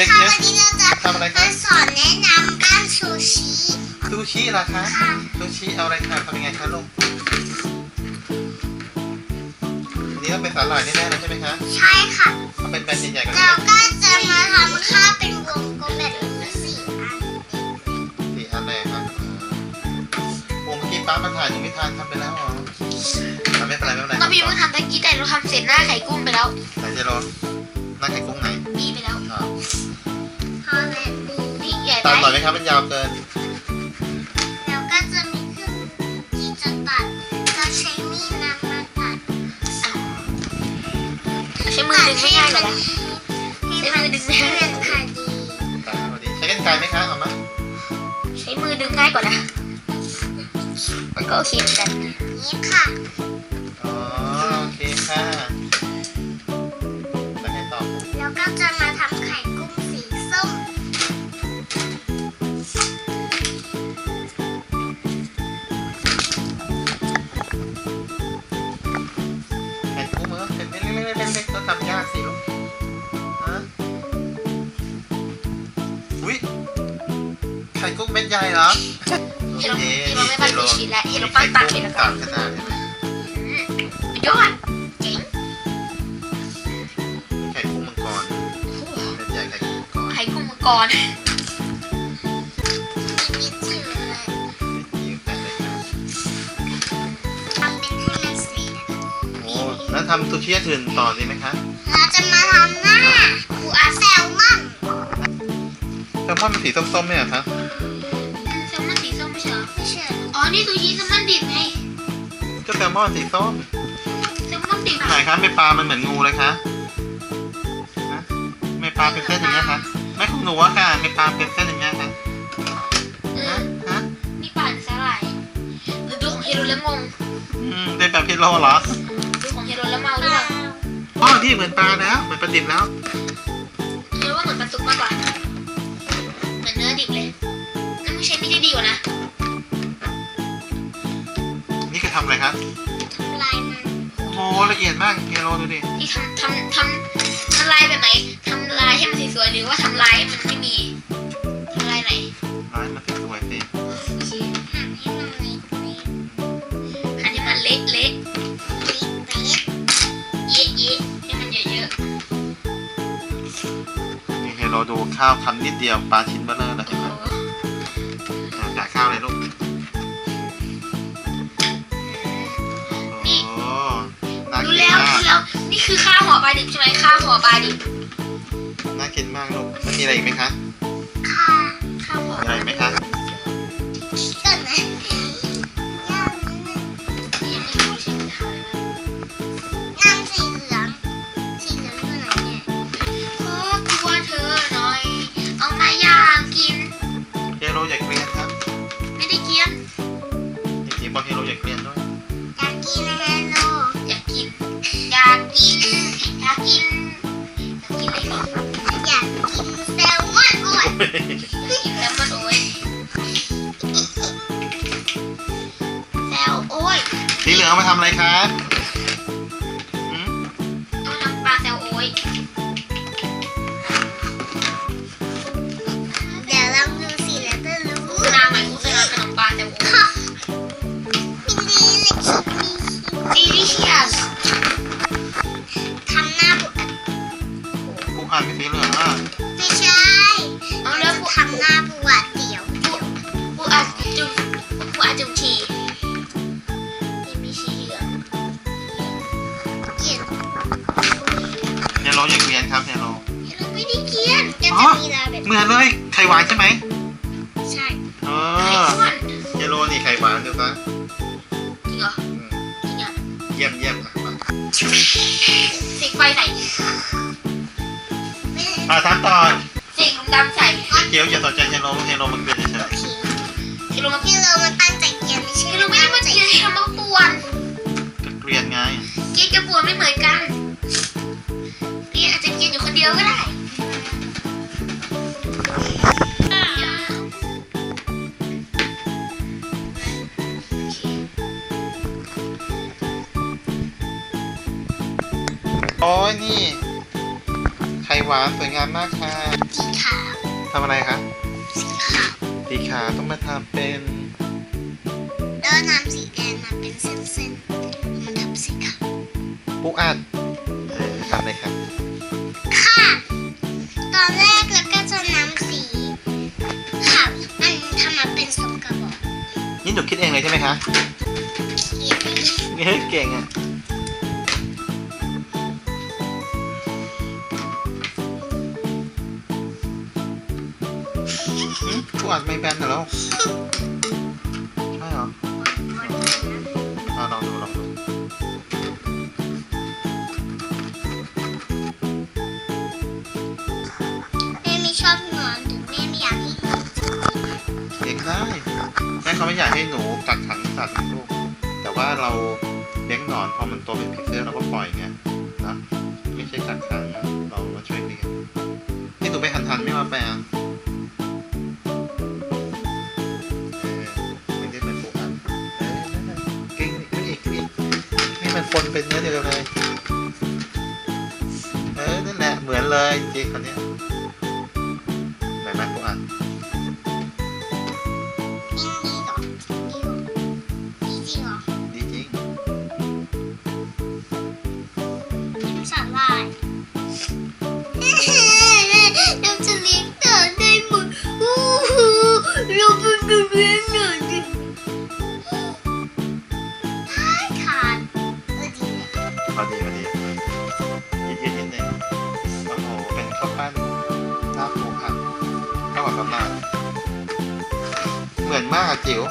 ด็กค่ะเยอะวันนี้เราจะทำอะไรคะมาสอนแนะนำการซูชิซูชิเหรอคะค่ะซูชิเอาอะไรคะทำยังไงคะลูกอันนี้ต้องเป็นสาหร่ายแน่ๆเลยใช่ไหมคะใช่ค่ะเอาเป็นแบนใหญ่ๆก่อนเรานะก็จะมาทำค่าเป็นวงกลมแบบนี้สี่อันสี่อันเลยครับวงเมื่อกี้ป้ามาถ่ายหนูไม่ทานทำไปแล้วเหรออะไม่เป็นไรไม่เป็นไรก็พี่เพิ่งทำตะกี้แต่เราทำเสร็จหน้าไข่กุ้งไปแล้วไหนเจโรหน้าไข่กุ้ง ตัดหน่อยมไหมครับมันยาวเกิน แล้วก็จะมีเครื่องที่จะตัดก็ใช้มีดนำมาตัดใช้มือดึงไม่ง่ายเลยนะให้มันเส้นพอดีตัดพอดีใช้กันไกรไหมคะเอามาใช้มือดึงง่ายกว่านะ มันก็โอเคเหมือนกันนี่ค่ะอ๋อโอเคค่ะ ไข่กุ้งเม็ดใหญ่เหรอเห็นเราเห็นเราไม่ปั้นเป็นชิ้นแล้วเห็นเราปั้นตัดเห็นแล้วก็ต่างขนาดเห็นไหมอืมยอดเจ๋งไข่กุ้งมังกรเม็ดใหญ่ไข่กุ้งมังกรไข่กุ้งมังกรมีมิดจิ๋วเลยยิ้มแต่เลยครับทำเป็นให้มันสีนะโอ้แล้วทำซูชิอื่นต่อดีไหมคะเราจะมาทำหน้าปูอาแซลมอนแซลมอนเป็นสีส้มๆเนี่ยเหรอ อ๋อนี่ซูชิแซลมอนดิบไงก็แซลมอนสีส้มแซลมอนดิบไหนอะคะไม่ปลา มันเหมือนงูเลยคะฮะไม่ปลาเป็นเส้นอย่างเงี้ยคะไม่ของหนูอะค่ะไม่ปลาเป็นเส้นอย่างเงี้ยค่ะเอฮะอฮะนี่ป่านสาหร่ายหรือดูของเฮโรแล้วงงอืมเป็นแบบพิโลเหรอดูของเฮโรแล้วเมาหรือเปล่าอ๋อที่เหมือนปลาแล้วเหมือนปลาดิบแล้วเฮโรว่าเหมือนปลาสุกมากกว่าเหมือนเนื้อดิบเลยนั่นไม่ใช่ไม่ได้ดีกว่านะนี่คือทำอะไรคะทำลายมันโอ้โหละเอียดมากเฮโลดูดิที่ทำทำทำทำลายแบบไหนทำลายให้มันสวยๆหรือว่าทำลายให้มันไม่มีทำลายไหนร้ายมาสวยๆสิโอเคหั่นให้มันเล็กอันนี้มันเละเละๆเล็กเยะเยะให้มันเยอะนี่เฮโลดูข้าวทำนิดเดียวปลาชิ้นเบลเลอร์เลย แล้วมากรู้แล้ว นี่คือข้าวหัวปลาดิบใช่ไหมข้าวหัวปลาดิบน่ากินมากลูกแล้วมีอะไรอีกไหมคะๆค่ะข้าวหัวมีปอะไรลาอีกไหมดิบคะ ทำอะไรครับ เฮโลอยากเรียนครับเฮโลเราไม่ได้เกียนก็อ๋อจะมีลาแบบเหมือนเลยไข่หวานใช่ไหมใช่เอไข่ออ้วนเฮโลนี่ไข่หวานดูซะจริงเหรออืมจริงอะเยี่ยมเยี่ยมอะมาเสกไฟใส่ไม่ได้อะถามต่อเสกลุงดำใส่เกียวอย่าสนใจเฮโลเฮโลมันเกินเฉยโอเคที่ลุงมาพี่เรามันตั้งใจเกียนไม่ใช่ที่ลุงไม่ได้มาเกียนให้ทำมาป่วนๆก็เกลียนไงเกียนกับป่วนไม่เหมือนกัน ยนอยู่คนเดียวก็ได้โอเคโอ้ยนี่ ไข่หวานหวานสวยงามมากค่ะสีขาวทำอะไรคะสีขาวสีขาวต้องมาทำเป็นแล้วน้ำสีแดงมาเป็นเส้นๆมันทำสีขาวปูอัดเออทำเลยค่ะค่ะ ตอนแรกแล้วก็จะน้ำสีขาวอันทำมาเป็นสมกระบอกนี่หนูคิดเองเลยใช่ไหมคะเขียนเฮ้ยเก่งอะหืมปูอัดไม่แบนเหรอใช่ เขาไม่อยากให้หนูกักขังสัตว์ลูก แต่ว่าเราเลี้ยงหนอนพอมันโตเป็นผีเสื้อเราก็ปล่อยไงนะไม่ใช่กักขังนะเรามาช่วยเลี้ยงนี่หนูไปหันทันไม่มาแปลงเออไม่ได้เป็นปูอัดเออนั่นน่ะเก่งนี่อีกนี่นี่มันปนเป็นเนื้อเดียวกันเลยเออนั่นแหละเหมือนเลยจริงคนนี้ไหนไหมปูอัดนี่ อดีพอดียืดยืดนิดนึงโอ้โหเป็นข้าวปั้นหน้าปูอัดข้าวหวานกำลังเหมือนมากอะจิ๋ว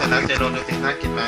สร็จแล้วเจโรนดูสิน่ากินไหม